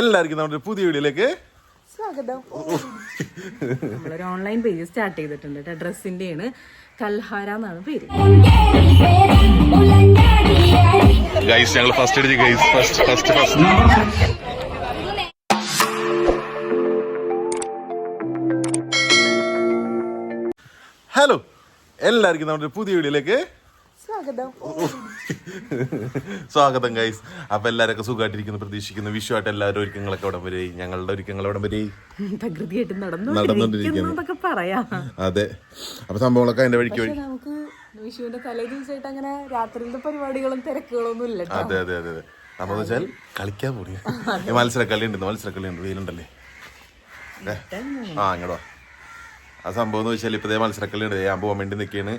എല്ലാവർക്കും നമ്മുടെ പുതിയ വീഡിയോയിലേക്ക് സ്വാഗതം. നമ്മളൊരു ഓൺലൈൻ പേജ് സ്റ്റാർട്ട് ചെയ്തിട്ടുണ്ട് കേട്ടോ ഡ്രസ്സിന്റെയാണ് കൽഹാര എന്നാണ് പേര്. ഗൈസ് ഞങ്ങൾ ഫസ്റ്റ് അടിച്ച് guys first first first hello എല്ലാവർക്കും നമ്മുടെ പുതിയ വീഡിയോയിലേക്ക് സ്വാഗതം. സ്വാഗതം ഗൈസ് അപ്പൊ എല്ലാവരൊക്കെ സുഖമായിട്ടിരിക്കുന്നു പ്രതീക്ഷിക്കുന്നു. വിഷുവായിട്ട് എല്ലാവരും ഒരുക്കങ്ങളൊക്കെ അവിടെ വരെ ഞങ്ങളുടെ ഒരുക്കങ്ങൾ അവിടെ വരെ തകൃതിയായിട്ട് നടന്നുകൊണ്ടിരിക്കുന്നു. പറയാം. അതെ. അപ്പൊ സംഭവങ്ങളൊക്കെ അതിന്റെ വഴിക്ക് വഴി. വിഷുവിന്റെ തലേ ദിവസമായിട്ട് അങ്ങനെ രാത്രിയിലത്തെ പരിപാടികളും തിരക്കുകളും ഇല്ല അതെ അതെ അതെ അതെ. നമ്മൾ വെച്ചാൽ കളിക്കാൻ പോടി മത്സരക്കളി ഉണ്ട് മത്സരക്കളി ഉണ്ട് വെയിലുണ്ടല്ലേ? ആ ഇങ്ങോട്ടോ ആ സംഭവം എന്ന് വെച്ചാൽ ഇപ്പതേ മത്സരക്കളി ഉണ്ട് ഞാൻ പോകാൻ വേണ്ടി നിൽക്കുകയാണ്.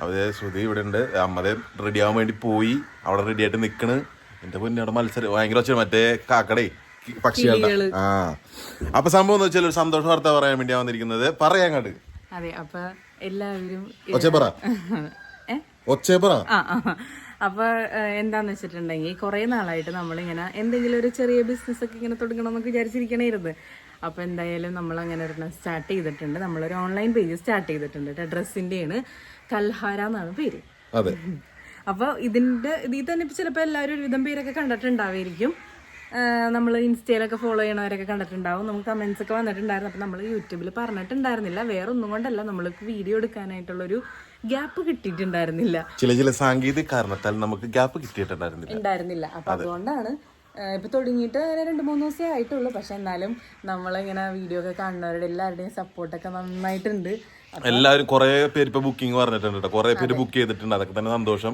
അവരെ ശ്രുതി ഇവിടെ ഉണ്ട്. അമ്മതെ റെഡി ആവാൻ വേണ്ടി പോയി. അവിടെ റെഡി ആയിട്ട് നിക്കണ്. എന്റെ പൊന്നെ അവിടെ മത്സരം ഭയങ്കര വെച്ചാൽ മറ്റേ കാക്കടേ പക്ഷികളുടെ. ആ. അപ്പൊ സംഭവം എന്ന് വെച്ചാൽ ഒരു സന്തോഷ വാർത്ത പറയാൻ വേണ്ടി വന്നിരിക്കുന്നത് പറയാൻ കണ്ട് അതെ അപ്പൊ എല്ലാവരും ഒച്ചേ പറ. ഏ? പറ. ആ ആ. അപ്പൊ എന്താന്ന് വെച്ചിട്ടുണ്ടെങ്കിൽ കുറെ നാളായിട്ട് നമ്മളിങ്ങനെ എന്തെങ്കിലും ഒരു ചെറിയ ബിസിനസ് ഒക്കെ ഇങ്ങനെ തുടങ്ങണം എന്നൊക്കെ വിചാരിച്ചിരിക്കണേരുത് അപ്പൊ എന്തായാലും നമ്മൾ അങ്ങനെ ഒരെണ്ണം സ്റ്റാർട്ട് ചെയ്തിട്ടുണ്ട്. നമ്മളൊരു ഓൺലൈൻ പേജ് സ്റ്റാർട്ട് ചെയ്തിട്ടുണ്ട് കേട്ടോ ഡ്രസ്സിന്റെയാണ് കൽഹാര എന്നാണ് പേര്. അതെ. ഇതിന്റെ ഇതിന്റെ ഇതിൽ തന്നെ ഇപ്പോൾ ചിലപ്പോൾ എല്ലാവരും ഒരുവിധം പേരൊക്കെ കണ്ടിട്ടുണ്ടാവായിരിക്കും. നമ്മൾ ഇൻസ്റ്റയിലൊക്കെ ഫോളോ ചെയ്യണവരൊക്കെ കണ്ടിട്ടുണ്ടാവും. നമുക്ക് കമൻസ് ഒക്കെ വന്നിട്ടുണ്ടായിരുന്നു. അപ്പോൾ നമ്മൾ യൂട്യൂബിൽ പറഞ്ഞിട്ടുണ്ടായിരുന്നില്ല. വേറെ ഒന്നും കൊണ്ടല്ല. നമ്മൾക്ക് വീഡിയോ എടുക്കാനായിട്ടുള്ളൊരു ഗ്യാപ്പ് കിട്ടിയിട്ടുണ്ടായിരുന്നില്ല. ചില ചില സാങ്കേതിക കാരണത്താൽ നമുക്ക് ഗ്യാപ്പ് കിട്ടിയിട്ടുണ്ടായിരുന്നില്ല. ഉണ്ടായിരുന്നില്ല. അപ്പൊ അതുകൊണ്ടാണ് ആ, ഇപ്പൊ തുടങ്ങിയിട്ട് രണ്ട് മൂന്ന് ദിവസമേ ആയിട്ടുള്ളൂ. പക്ഷെ എന്നാലും നമ്മളിങ്ങനെ വീഡിയോ ഒക്കെ കാണുന്നവരുടെ എല്ലാവരുടെയും സപ്പോർട്ടൊക്കെ നന്നായിട്ടുണ്ട്. എല്ലാവരും കുറെ പേര് ഇപ്പൊ ബുക്കിംഗ് പറഞ്ഞിട്ടുണ്ട് കേട്ടോ കുറെ പേര് ബുക്ക് ചെയ്തിട്ടുണ്ട്. അതൊക്കെ തന്നെ സന്തോഷം.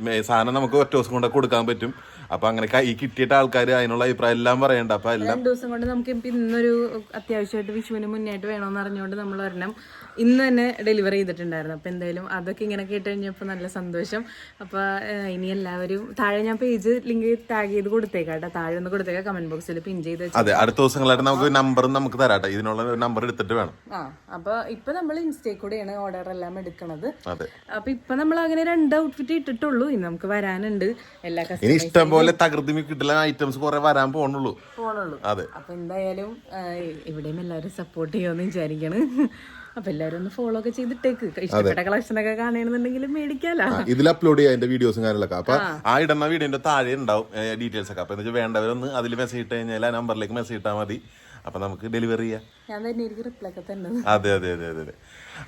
മേ- സാധനം നമുക്ക് ഒറ്റ ദിവസം കൊണ്ട് കൊടുക്കാൻ പറ്റും. അപ്പൊ അങ്ങനെ കൈ കിട്ടിയിട്ട് ആൾക്കാർ അതിനുള്ള അഭിപ്രായം എല്ലാം പറയണ്ട. അപ്പൊ എല്ലാം രണ്ട് ദിവസം കൊണ്ട് നമുക്ക് ഇന്നൊരു അത്യാവശ്യമായിട്ട് വിഷുവിന് മുന്നേട്ട് വേണമെന്ന് അറിഞ്ഞുകൊണ്ട് നമ്മൾ ഒരെണ്ണം ഇന്ന് തന്നെ ഡെലിവറി ചെയ്തിട്ടുണ്ടായിരുന്നു. അപ്പൊ എന്തായാലും അതൊക്കെ ഇങ്ങനെ കേട്ട് കഴിഞ്ഞപ്പോൾ നല്ല സന്തോഷം. അപ്പൊ ഇനി എല്ലാവരും താഴെ ഞാൻ പേജ് ലിങ്ക് ടാഗ് ചെയ്ത് കൊടുത്തേക്കാട്ടോ താഴെ ഒന്ന് കൊടുത്തേക്കാം കമന്റ് ബോക്സിൽ പിൻ ചെയ്ത് അതെ അടുത്ത ദിവസങ്ങളായിട്ട് നമുക്ക് നമ്പറും നമുക്ക് തരാട്ടെ ഇതിനുള്ള നമ്പർ എടുത്തിട്ട് വേണം. ആ അപ്പൊ ഇപ്പൊ നമ്മൾ ഇൻസ്റ്റയിൽ കൂടെയാണ് ഓർഡർ എല്ലാം എടുക്കുന്നത് അപ്പൊ ഇപ്പൊ നമ്മൾ അങ്ങനെ രണ്ട് ഔട്ട്ഫിറ്റ് ഇട്ടിട്ടുള്ളൂ. ഇനി നമുക്ക് വരാനുണ്ട് എല്ലാ ഇനി ഇഷ്ടം പോലെ തകൃതി കിട്ടുന്ന ഐറ്റംസ് കുറെ വരാൻ പോണുള്ളൂ. പോണുള്ളൂ. അതെ. അപ്പൊ എന്തായാലും ഇവിടെയും എല്ലാവരും സപ്പോർട്ട് ചെയ്യുമെന്ന് വിചാരിക്കണ്. അപ്പൊ എല്ലാവരും ഒന്ന് ഫോളോ ഒക്കെ ചെയ്തിട്ടേക്ക്. ഇഷ്ടപ്പെട്ട കളക്ഷൻ ഒക്കെ കാണണമെന്നുണ്ടെങ്കിൽ മേടിക്കാലോ. ഇതിൽ അപ്ലോഡ് ചെയ്യാം വീഡിയോസും കാര്യങ്ങളൊക്കെ. അപ്പൊ ആ. ഇടുന്ന വീഡിയോന്റെ താഴെ ഉണ്ടാവും ഡീറ്റെയിൽസ് ഒക്കെ. അപ്പൊ വേണ്ടവരൊന്ന് അതിൽ മെസ്സേജ് ഇട്ട് കഴിഞ്ഞാൽ ആ നമ്പറിലേക്ക് മെസ്സേജ് ഇട്ടാൽ മതി. അപ്പൊ നമുക്ക് ഡെലിവറി ചെയ്യാം. അതെ അതെ അതെ അതെ അതെ.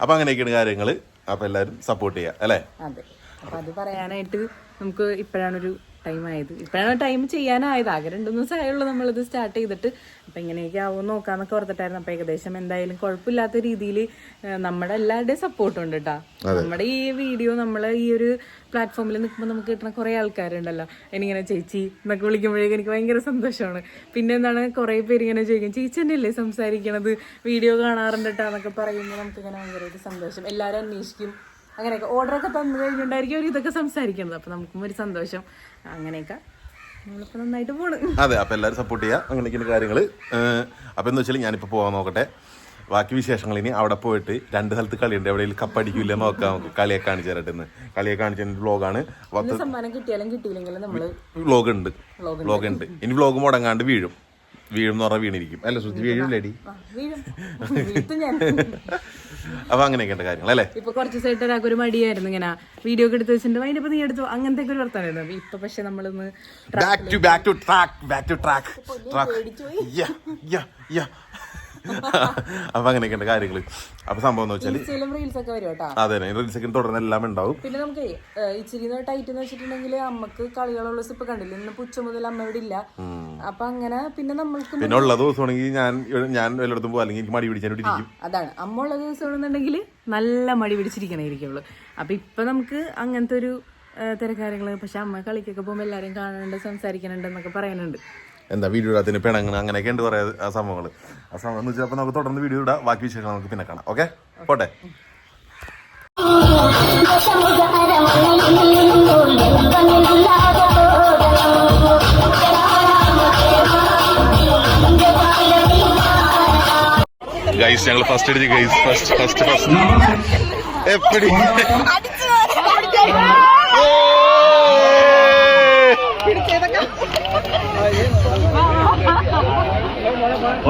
അപ്പൊ അങ്ങനെയൊക്കെയാണ് കാര്യങ്ങൾ. അപ്പൊ എല്ലാരും സപ്പോർട്ട് ചെയ്യാം അല്ലേ? അതെ. അപ്പൊ അത് പറയാനായിട്ട് നമുക്ക് ഇപ്പോഴാണൊരു ടൈം ആയത് ഇപ്പോഴാണ് ടൈം ചെയ്യാനായത്. ആകെ രണ്ടു മൂന്ന് ദിവസമായുള്ളൂ നമ്മളിത് സ്റ്റാർട്ട് ചെയ്തിട്ട്. അപ്പൊ ഇങ്ങനെയൊക്കെ ആവും നോക്കാന്നൊക്കെ ഓർത്തിട്ടായിരുന്നു. അപ്പൊ ഏകദേശം എന്തായാലും കുഴപ്പമില്ലാത്ത രീതിയിൽ നമ്മുടെ എല്ലാവരുടെയും സപ്പോർട്ട് ഉണ്ട് കേട്ടോ നമ്മുടെ ഈ വീഡിയോ നമ്മൾ ഈ ഒരു പ്ലാറ്റ്ഫോമിൽ നിൽക്കുമ്പോൾ നമുക്ക് കിട്ടുന്ന കുറേ ആൾക്കാരുണ്ടല്ലോ. എനിക്കിങ്ങനെ ചേച്ചി എന്നൊക്കെ വിളിക്കുമ്പോഴേക്കും എനിക്ക് ഭയങ്കര സന്തോഷമാണ് പിന്നെ എന്താണ് കുറേ പേര് ഇങ്ങനെ ചോദിക്കും ചേച്ചി തന്നെയല്ലേ സംസാരിക്കണത്? വീഡിയോ കാണാറുണ്ട് കേട്ടോ എന്നൊക്കെ പറയുമ്പോൾ നമുക്ക് ഇങ്ങനെ ഭയങ്കരമായിട്ട് സന്തോഷം. എല്ലാവരും അന്വേഷിക്കും. അങ്ങനെയൊക്കെ. ഓർഡറൊക്കെ തന്നു കഴിഞ്ഞിട്ടുണ്ടായിരിക്കും അവർ ഇതൊക്കെ സംസാരിക്കുന്നത്. അപ്പൊ നമുക്കും ഒരു സന്തോഷം. അങ്ങനെയൊക്കെ അതെ അപ്പൊ എല്ലാവരും സപ്പോർട്ട് ചെയ്യാം. അങ്ങനെയൊക്കെയാണ് കാര്യങ്ങൾ അപ്പൊ എന്ന് വെച്ചാൽ ഞാനിപ്പോ പോകാൻ നോക്കട്ടെ. ബാക്കി വിശേഷങ്ങൾ ഇനി അവിടെ പോയിട്ട് രണ്ട് സ്ഥലത്ത് കളിയുണ്ട്. എവിടെയെങ്കിലും കപ്പടിക്കില്ല നോക്കാം നമുക്ക്. കളിയെ കാണിച്ചു തരട്ടെ ഇന്ന്. കളിയെ കാണിച്ച വ്ലോഗാണ് വ്ലോഗ് ഉണ്ട്. വ്ലോഗ് ഉണ്ട്. ഇനി വ്ലോഗ് മുടങ്ങാണ്ട് വീഴും. വീഴും എന്ന് പറഞ്ഞാൽ വീണിരിക്കും. അല്ല ശ്രുതി? വീഴും. ഞാൻ. അപ്പൊ അങ്ങനെയൊക്കെ കാര്യങ്ങൾ അല്ലേ? ഇപ്പൊ കുറച്ച് ദിവസമായിട്ട് ഒരാൾക്ക് ഒരു മടിയായിരുന്നു ഇങ്ങനെ. വീഡിയോ ഒക്കെ എടുത്ത് വെച്ചിട്ടുണ്ട്. അതിന്റെ നീ എടുത്തു? അങ്ങനത്തെ ഒരു വർത്താനായിരുന്നു ഇപ്പൊ പക്ഷെ നമ്മളിന്ന് back to back to track back to track track അപ്പൊ അങ്ങനെയൊക്കെയുണ്ട് കാര്യങ്ങൾ. അപ്പൊ സംഭവം എന്ന് വെച്ചാൽ റീൽസ് ഒക്കെ വരും കേട്ടോ. അതെ റീൽസ് ഒക്കെ തുടർന്ന് എല്ലാം ഉണ്ടാവും. പിന്നെ നമുക്ക് ഇച്ചിരി ടൈറ്റ് എന്ന് വെച്ചിട്ടുണ്ടെങ്കിൽ അമ്മയ്ക്ക് കളികളുള്ള ഇപ്പൊ കണ്ടില്ല? ഇന്ന് പുച്ച മുതൽ അമ്മ ഇവിടെ ഇല്ല. അപ്പൊ അങ്ങനെ പിന്നെ നമ്മൾക്ക് പിന്നെ ഉള്ള ദിവസമാണെങ്കിൽ ഞാൻ ഞാൻ എല്ലായിടത്തും പോകും അല്ലെങ്കിൽ എനിക്ക് മടി പിടിച്ചാൽ ഇരിക്കും അതാണ്. അമ്മ ഉള്ള ദിവസമാണെന്നുണ്ടെങ്കിൽ നല്ല മടി പിടിച്ചിരിക്കണായിരിക്കുള്ളൂ. അപ്പൊ ഇപ്പൊ നമുക്ക് അങ്ങനത്തെ ഒരു തിരക്കാര്യങ്ങൾ പക്ഷെ അമ്മ കളിക്കൊക്കെ പോകുമ്പോൾ എല്ലാരും കാണുന്നുണ്ട് സംസാരിക്കുന്നുണ്ട് എന്നൊക്കെ പറയുന്നുണ്ട്. എന്താ വീഡിയോ ഇടാത്തിന് പിണങ്ങണം അങ്ങനെയൊക്കെ ഉണ്ട് പറയാ ആ സംഭവങ്ങൾ ആ സംഭവം എന്ന് വെച്ചാൽ അപ്പൊ നമുക്ക് തുടർന്ന് വീഡിയോ ഇടാം. ബാക്കി വിശേഷങ്ങൾ നമുക്ക് പിന്നെ കാണാം. ഓക്കെ പോട്ടെ. ഗൈസ് ഞങ്ങൾ ഫസ്റ്റ് അടിച്ച് ഗൈസ് ഫസ്റ്റ് ഫസ്റ്റ് ഫസ്റ്റ് എപ്പടി?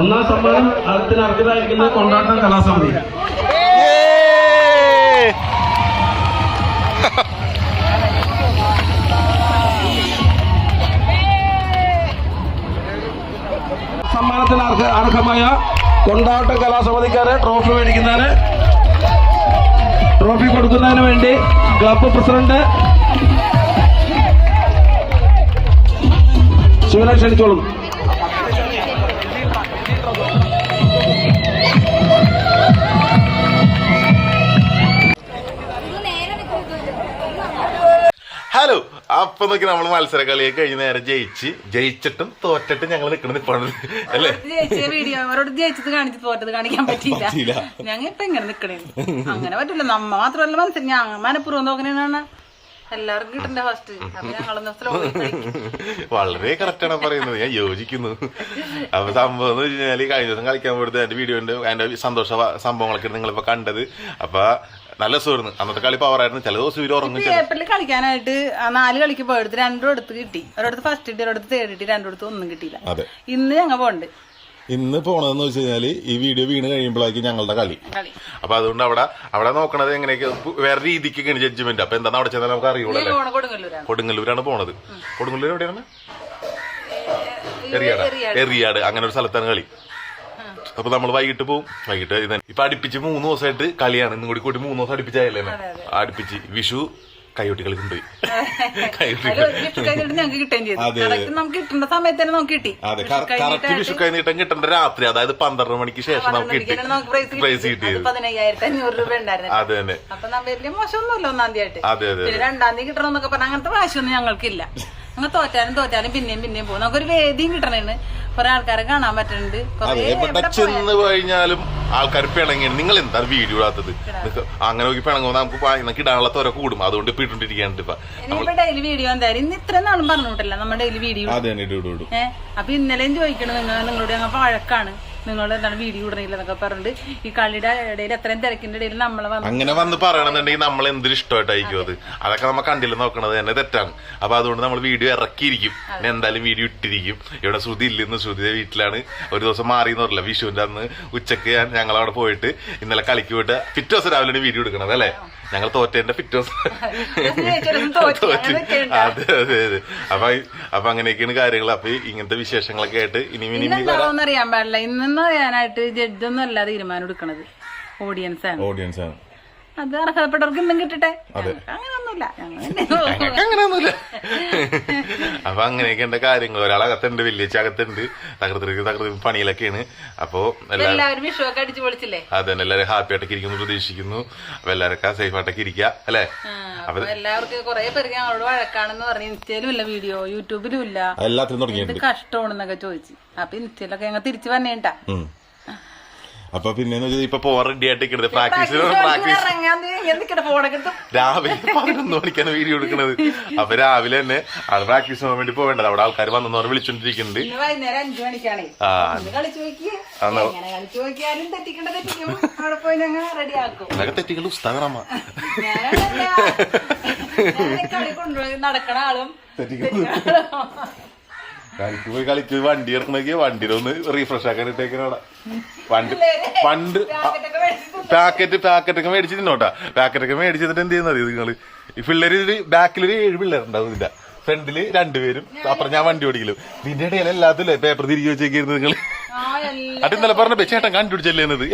ഒന്നാം സമ്മാനം അടുത്തിന് അർഹരായിരിക്കുന്നത് കൊണ്ടാട്ടം കലാസമിതി. സമ്മാനത്തിന് അർഹ അർഹമായ കൊണ്ടാട്ടം കലാസമിതിക്കാരെ ട്രോഫി മേടിക്കുന്നതിന് ട്രോഫി കൊടുക്കുന്നതിന് വേണ്ടി ക്ലബ്ബ് പ്രസിഡന്റ് ശിവനെ ക്ഷണിച്ചോളും. അപ്പൊ നോക്കി നമ്മൾ മത്സര കളിയൊക്കെ കഴിഞ്ഞ് നേരെ ജയിച്ച് ജയിച്ചിട്ടും തോറ്റിട്ടും ഞങ്ങൾ നിൽക്കണത് നിപ്പാണ് അല്ലേ? ജയിച്ച വീഡിയോ അവരോട് ജയിച്ചത് കാണിച്ച് തോറ്റത് കാണിക്കാൻ പറ്റിയില്ല. പറ്റിയില്ല. ഞങ്ങൾ ഇപ്പൊ ഇങ്ങനെ നിക്കണേ അങ്ങനെ പറ്റില്ല നമ്മ മാത്രമല്ല മനസ്സിൽ ഞാൻ മനഃപൂർവം നോക്കണേന്നാണ്. എല്ലാവർക്കും കിട്ടണ്ട ഫസ്റ്റ് വളരെ കറക്റ്റാണ് പറയുന്നത്. ഞാൻ യോജിക്കുന്നു. അപ്പൊ സംഭവം എന്ന് വെച്ച് കഴിഞ്ഞാൽ കഴിഞ്ഞ ദിവസം കളിക്കാൻ പോയത് എന്റെ വീഡിയോന്റെ എന്റെ സന്തോഷ സംഭവങ്ങളൊക്കെ നിങ്ങളിപ്പോ കണ്ടത്. അപ്പൊ നല്ല സുഹൃന്ന് അന്നത്തെ കളി പവറായിരുന്നു ചില ദിവസം ഇവർ ഉറങ്ങും ഏപ്രിലിൽ കളിക്കാനായിട്ട് നാല് കളിക്ക് പോയെടുത്ത് രണ്ടും എടുത്ത് കിട്ടി. ഒരിടത്ത് ഫസ്റ്റ് കിട്ടി ഒരിടത്ത് തേർഡ് കിട്ടി രണ്ടിടത്ത് ഒന്നും കിട്ടിയില്ല. ഇന്ന് ഞങ്ങൾ പോണ്ട് ഇന്ന് പോണതെന്ന് വെച്ച് കഴിഞ്ഞാൽ ഈ വീഡിയോ വീണ് കഴിയുമ്പോഴായിരിക്കും ഞങ്ങളുടെ കളി. അപ്പൊ അതുകൊണ്ട് അവിടെ അവിടെ നോക്കണത് എങ്ങനെയൊക്കെ വേറെ രീതിക്കൊക്കെയാണ് ജഡ്ജ്മെന്റ് അപ്പൊ എന്താണ് അവിടെ ചെന്നാൽ നമുക്ക് അറിയുള്ളൂ കൊടുങ്ങല്ലൂരാണ്. പോണത്. കൊടുങ്ങല്ലൂർ എവിടെയാണ്? എറിയാട്. എറിയാട്. അങ്ങനെ ഒരു സ്ഥലത്താണ് കളി. അപ്പൊ നമ്മൾ വൈകിട്ട് പോവും. വൈകിട്ട് ഇപ്പൊ അടുപ്പിച്ച് മൂന്ന് ദിവസമായിട്ട് കളിയാണ്. ഇന്നും കൂടി കൂട്ടി മൂന്ന് ദിവസം അടുപ്പിച്ചായല്ലേ അടുപ്പിച്ച് വിഷു കൈകൊട്ടി കളി കൊണ്ടുപോയി കൈ സമയത്ത് തന്നെ നമുക്ക് കിട്ടി. അതെ കറക്റ്റ് വിഷു കഴിഞ്ഞിട്ട് കിട്ടേണ്ട രാത്രി. അതായത് പന്ത്രണ്ട് മണിക്ക് ശേഷം നമുക്ക് കിട്ടി. പ്രൈസ് കിട്ടിയത്. പതിനയ്യായിരത്തി അഞ്ഞൂറ് രൂപ ഉണ്ടായിരുന്നു. അതെ തന്നെ. അപ്പൊ വലിയ മോശമൊന്നുമില്ല ഒന്നാം തീയതി ആയിട്ട്. അതെ അതെ പിന്നെ രണ്ടാം തീയതി കിട്ടണമെന്നൊക്കെ പറഞ്ഞാൽ അങ്ങനത്തെ വാശിയൊന്നും ഞങ്ങൾക്കില്ല. ഞങ്ങൾ തോറ്റാലും തോറ്റാലും പിന്നെയും പിന്നെയും പോകും. നമുക്കൊരു വേദിയും കിട്ടണേന്ന് കുറെ ആൾക്കാരെ കാണാൻ പറ്റുന്നുണ്ട് കുറെ അതെ എവിടെ എവിടെ ചെന്ന് കഴിഞ്ഞാലും ആൾക്കാർ പിണങ്ങിയാണ് നിങ്ങൾ എന്താ വീഡിയോ ഇടാത്തത്? അങ്ങനെ നോക്കി പിണങ്ങുമ്പോൾ നമുക്ക് ഇടാനുള്ള തുര കൂടും. അതുകൊണ്ട് ഇപ്പൊ ഇപ്പൊ. ഡെയിലി വീഡിയോ എന്തായാലും ഇന്ന് ഇത്ര നാളും പറഞ്ഞിട്ടില്ല നമ്മുടെ ഡെയിലി വീഡിയോ അപ്പൊ ഇന്നലെയും ചോദിക്കണം നിങ്ങൾ നിങ്ങളോട് ഞങ്ങൾ വഴക്കാണ്. നിങ്ങൾ എന്താണ് വീഡിയോ ഇടണില്ല എന്നൊക്കെ പറഞ്ഞിട്ട് ഈ കളിയുടെ ഇടയിൽ എത്രയും തിരക്കിന്റെ ഇടയിൽ നമ്മളെ വന്ന് അങ്ങനെ വന്ന് പറയണമെന്നുണ്ടെങ്കിൽ നമ്മൾ എന്തൊരു ഇഷ്ടമായിട്ടായിരിക്കും അത്? അതൊക്കെ നമ്മൾ കണ്ടില്ല നോക്കണത് തന്നെ തെറ്റാണ്. അപ്പൊ അതുകൊണ്ട് നമ്മൾ വീഡിയോ ഇറക്കിയിരിക്കും. പിന്നെ എന്തായാലും വീഡിയോ ഇട്ടിരിക്കും. ഇവിടെ ശ്രുതി ഇല്ലെന്ന് ശ്രുതിയുടെ വീട്ടിലാണ്. ഒരു ദിവസം മാറി എന്ന് പറഞ്ഞില്ല. വിഷുവിന്റെ അന്ന് ഉച്ചയ്ക്ക് ഞാൻ ഞങ്ങൾ അവിടെ പോയിട്ട് ഇന്നലെ കളിക്ക് പോയിട്ട് പിറ്റേ ദിവസം രാവിലെ വീഡിയോ എടുക്കണത് അല്ലേ? ഞങ്ങൾ തോറ്റേന്റെ പിറ്റേ ദിവസം. തോറ്റു. അങ്ങനെ അതെ അതെ അതെ. അപ്പൊ അപ്പൊ അങ്ങനെയൊക്കെയാണ് കാര്യങ്ങൾ. അപ്പൊ ഇങ്ങനത്തെ വിശേഷങ്ങളൊക്കെ ആയിട്ട് ഇനി ഇനി അറിയാൻ പാടില്ല. ഇന്നെന്ന് പറയാനായിട്ട് ജഡ്ജ് ഒന്നും അല്ല തീരുമാനം എടുക്കണത്. ഓഡിയൻസ് ആണ്. ഓഡിയൻസ് ആണ്. അത് അർഹതപ്പെട്ടവർക്ക് ഇന്നും കിട്ടട്ടെ. ഞങ്ങൾക്ക് അങ്ങനെയൊന്നുമില്ല ഞങ്ങൾ ഞങ്ങൾക്ക് അങ്ങനെയൊന്നുമില്ല. അപ്പൊ അങ്ങനെയൊക്കെ കാര്യങ്ങൾ. ഒരാളകത്തുണ്ട് വലിയ അകത്തുണ്ട്. തകർത്തിരിക്കും തകർത്തി പണിയിലൊക്കെയാണ്. അപ്പൊ എല്ലാവരും വിഷുവൊക്കെ വിഷു അടിച്ചു പൊളിച്ചില്ലേ? അതെ തന്നെ എല്ലാവരും ഹാപ്പി ആയിട്ടൊക്കെ ഇരിക്കുന്നു പ്രതീക്ഷിക്കുന്നു. അപ്പൊ എല്ലാവരൊക്കെ സേഫ് ആയിട്ടൊക്കെ ഇരിക്കുക അല്ലേ? അപ്പൊ എല്ലാവർക്കും കുറെ പേർക്ക് ഞങ്ങളോട് വഴക്കാണെന്ന് പറഞ്ഞു ഇൻസ്റ്റയിലും ഇല്ല വീഡിയോ യൂട്യൂബിലും ഇല്ല. എല്ലാത്തിനും കഷ്ടമാണെന്നൊക്കെ ചോദിച്ചു. അപ്പൊ ഇൻസ്റ്റയിലൊക്കെ ഞങ്ങൾ തിരിച്ചു വന്നേട്ടാ. അപ്പൊ പിന്നെ ഇപ്പൊ പോവാൻ റെഡി ആയിട്ട് ഇരിക്കണത് പ്രാക്ടീസ് പ്രാക്ടീസ് രാവിലെ പതിനൊന്ന് മണിക്കാണ് വീഡിയോ എടുക്കുന്നത് അപ്പൊ രാവിലെ തന്നെ ആൾ പ്രാക്ടീസ് ചെയ്യാൻ വേണ്ടി പോവേണ്ടത്. അവിടെ ആൾക്കാർ വന്നു പറഞ്ഞ് വിളിച്ചോണ്ടിരിക്കുന്നുണ്ട് തെറ്റിക്കണ്ട എന്നൊക്കെ കളി കൊണ്ടുപോയി നടക്കണ ആളും തെറ്റിക്കുന്നു. കളിക്ക് പോയി കളിക്ക് വണ്ടി ഇറക്കണമെങ്കിൽ വണ്ടിയിലൊന്ന് റീഫ്രഷ് ആക്കാൻ ഇട്ടേക്കണ പണ്ട് പണ്ട് പാക്കറ്റൊക്കെ. പാക്കറ്റ് പാക്കറ്റൊക്കെ മേടിച്ച് തിന്നോട്ടാ പാക്കറ്റ് ഒക്കെ മേടിച്ച് തന്നിട്ട് എന്ത് ചെയ്യുന്നത് നിങ്ങൾ? ഈ പിള്ളേര് ഒരു ബാക്കിലൊരു ഏഴ് പിള്ളേരുണ്ടാവും ഇതിന്റെ. ഫ്രണ്ടിൽ രണ്ടുപേരും അപ്പുറം ഞാൻ വണ്ടി ഓടിക്കലും. ഇതിന്റെ ഇടയിൽ എല്ലാത്തില്ലേ പേപ്പർ തിരികെ വെച്ചേക്കായിരുന്നു എല്ലാ അത് ഇന്നലെ പറഞ്ഞ ചേട്ടൻ കണ്ടുപിടിച്ചല്ലേ എന്നത്?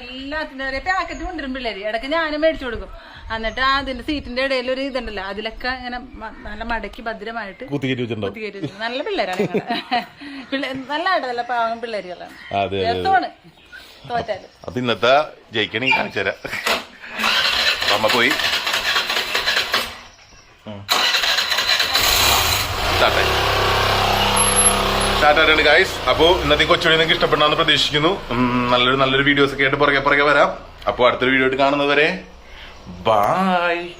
എല്ലാത്തിന്റെ പാക്കറ്റ് കൊണ്ടുവരും പിള്ളേര്. ഇടയ്ക്ക് ഞാനും മേടിച്ചു കൊടുക്കും. എന്നിട്ട് ആ അതിന്റെ സീറ്റിന്റെ ഇടയിൽ ഒരു ഇതുണ്ടല്ലോ അതിലൊക്കെ ഇങ്ങനെ നല്ല മടക്കി ഭദ്രമായിട്ട്. നല്ല പിള്ളേരാണ്. നല്ല ആയിട്ട് നല്ല പാവം പിള്ളേരുകളാണ്. തോറ്റാൽ. അപ്പൊ ഇന്നത്തെ ജയിക്കണി കാണിച്ചരാ അമ്മ പോയി. ഗായ്സ് അപ്പോൾ ഇന്നത്തെ കൊച്ചുവഴി നിങ്ങൾക്ക് ഇഷ്ടപ്പെടാന്ന് പ്രതീക്ഷിക്കുന്നു. നല്ലൊരു നല്ലൊരു വീഡിയോസ് ഒക്കെ ആയിട്ട് പുറകെ പുറകെ വരാം. അപ്പോൾ അടുത്തൊരു വീഡിയോ ആയിട്ട് കാണുന്നത് വരെ Bye.